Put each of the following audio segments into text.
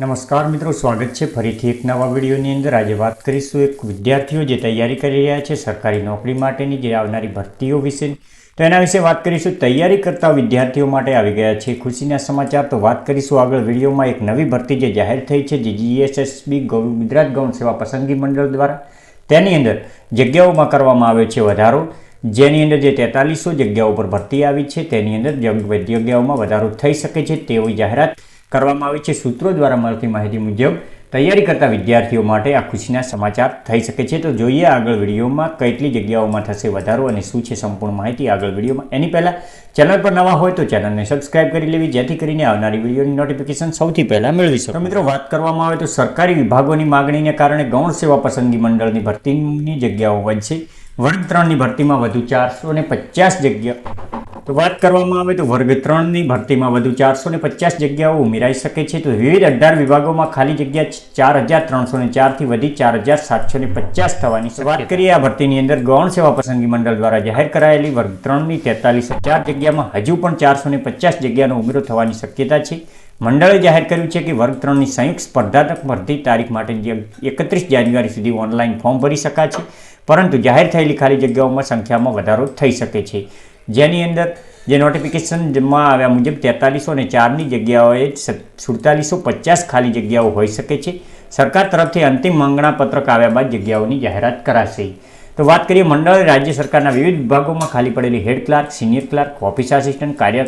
નમસ્કાર મિત્રો, સ્વાગત છે ફરીથી એક નવા વિડીયોની અંદર. આજે વાત કરીશું એક વિદ્યાર્થીઓ જે તૈયારી કરી રહ્યા છે સરકારી નોકરી માટેની, જે આવનારી ભરતીઓ વિશે. તો એના વિશે વાત કરીશું. તૈયારી કરતા વિદ્યાર્થીઓ માટે આવી ગયા છે ખુશીના સમાચાર. તો વાત કરીશું આગળ વિડીયોમાં એક નવી ભરતી જે જાહેર થઈ છે, જે જીએસએસબી ગુજરાત ગૌણ સેવા પસંદગી મંડળ દ્વારા. તેની અંદર જગ્યાઓમાં કરવામાં આવ્યો છે વધારો. જેની અંદર જે તેતાલીસો જગ્યાઓ પર ભરતી આવી છે, તેની અંદર જગ્યાઓમાં વધારો થઈ શકે છે તેવી જાહેરાત. કરવામાં આવી છે. સૂત્રો દ્વારા મળતી માહિતી મુજબ, તૈયારી કરતા વિદ્યાર્થીઓ માટે આ ખુશીના સમાચાર થઈ શકે છે. તો જોઈએ આગળ વિડીયોમાં કેટલી જગ્યાઓમાં થશે વધારો અને શું છે સંપૂર્ણ માહિતી આગળ વિડીયોમાં. એની પહેલાં ચેનલ પર નવા હોય તો ચેનલને સબસ્ક્રાઇબ કરી લેવી, જેથી કરીને આવનારી વિડીયોની નોટિફિકેશન સૌથી પહેલાં મેળવી શકો. મિત્રો, વાત કરવામાં આવે તો સરકારી વિભાગોની માગણીને કારણે ગૌણ સેવા પસંદગી મંડળની ભરતીની જગ્યાઓ વધશે. વર્ગ ત્રણની ભરતીમાં વધુ ચારસો ને પચાસ જગ્યા તો વાત કરવામાં આવે તો વર્ગ ત્રણની ભરતીમાં વધુ ચારસો ને પચાસ જગ્યાઓ ઉમેરાઈ શકે છે. તો વિવિધ અઢાર વિભાગોમાં ખાલી જગ્યા ચાર હજાર ત્રણસો ને ચારથી વધી ચાર હજાર સાતસો ને પચાસ થવાની વાત કરીએ આ ભરતીની અંદર ગૌણ સેવા પસંદગી મંડળ દ્વારા જાહેર કરાયેલી વર્ગ ત્રણની તેતાલીસ હજાર જગ્યામાં હજુ પણ ચારસો ને પચાસ જગ્યાનો ઉમેરો થવાની શક્યતા છે. મંડળે જાહેર કર્યું છે કે વર્ગ ત્રણની સંયુક્ત સ્પર્ધાત્મક ભરતી તારીખ માટે એકત્રીસ જાન્યુઆરી સુધી ઓનલાઈન ફોર્મ ભરી શકાશે પરંતુ જાહેર થયેલી ખાલી જગ્યાઓમાં સંખ્યામાં વધારો થઈ શકે છે. જેની અંદર જે નોટિફિકેશનમાં આવ્યા મુજબ તેતાલીસો અને ચારની જગ્યાઓએ સુડતાલીસો પચાસ ખાલી જગ્યાઓ હોઈ શકે છે. સરકાર તરફથી અંતિમ માંગણા પત્રક આવ્યા બાદ જગ્યાઓની જાહેરાત કરાશે. તો વાત કરીએ મંડળે રાજ્ય સરકારના વિવિધ વિભાગોમાં ખાલી પડેલી head clerk, senior clerk, office assistant, કાર્ય,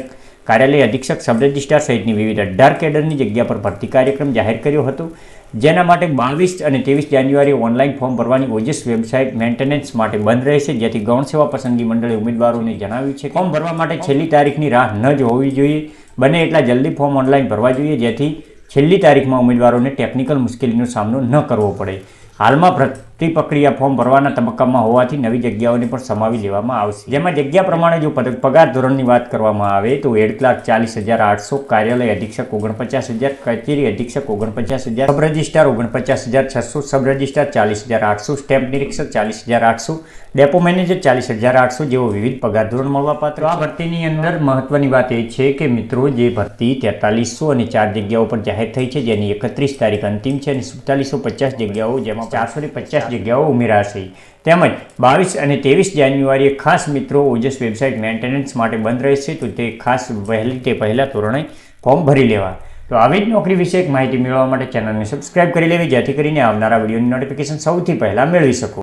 કાર્યાલય અધિક્ષક, સબ રજિસ્ટ્રાર સહિતની વિવિધ અઢાર કેડરની જગ્યા પર ભરતી કાર્યક્રમ જાહેર કર્યો હતો. જેના માટે બાવીસ અને ત્રેવીસ જાન્યુઆરી ઓનલાઈન ફોર્મ ભરવાની ઓજસ વેબસાઇટ મેન્ટેનન્સ માટે બંધ રહેશે, જેથી ગૌણ સેવા પસંદગી મંડળે ઉમેદવારોને જણાવ્યું છે ફોર્મ ભરવા માટે છેલ્લી તારીખની રાહ ન જ હોવી જોઈએ. બને એટલા જલ્દી ફોર્મ ઓનલાઈન ભરવા જોઈએ, જેથી છેલ્લી તારીખમાં ઉમેદવારોને ટેકનિકલ મુશ્કેલીનો સામનો ન કરવો પડે. હાલમાં ભરતી પ્રક્રિયા ફોર્મ ભરવાના તબક્કામાં હોવાથી નવી જગ્યાઓને પણ સમાવી લેવામાં આવશે. જેમાં જગ્યા પ્રમાણે જો પગાર ધોરણની વાત કરવામાં આવે તો હેડ ક્લાર્ક ચાલીસ હજાર આઠસો, કાર્યાલય અધિક્ષક ઓગણપચાસ હજાર, કચેરી અધિક્ષક ઓગણપચાસ હજાર, સબ રજિસ્ટ્રાર ઓગણપચાસ હજાર છસો, સબ રજિસ્ટ્રાર ચાલીસ હજાર આઠસો, સ્ટેમ્પ નિરીક્ષક ચાલીસ હજાર આઠસો, ડેપો મેનેજર ચાલીસ હજાર આઠસો જેવો વિવિધ પગાર ધોરણ મળવાપાત્ર આ ભરતીની અંદર મહત્વની વાત એ છે કે મિત્રો, જે ભરતી તેતાલીસો અને ચાર જગ્યાઓ પર જાહેર થઈ છે, જેની એકત્રીસ તારીખ અંતિમ છે અને સુડતાલીસો પચાસ જગ્યાઓ જેમાં ચારસો ને પચાસ જગ્યાઓ ઉમેરાશે તેમજ બાવીસ અને ત્રેવીસ જાન્યુઆરીએ ખાસ મિત્રો ઓજસ વેબસાઇટ મેન્ટેનન્સ માટે બંધ રહેશે, તો તે ખાસ વહેલી તે પહેલાં ધોરણે ફોર્મ ભરી લેવા. તો આવી જ નોકરી વિશે માહિતી મેળવવા માટે ચેનલને સબસ્ક્રાઇબ કરી લેવી, જેથી કરીને આવનારા વિડીયોની નોટિફિકેશન સૌથી પહેલાં મેળવી શકો.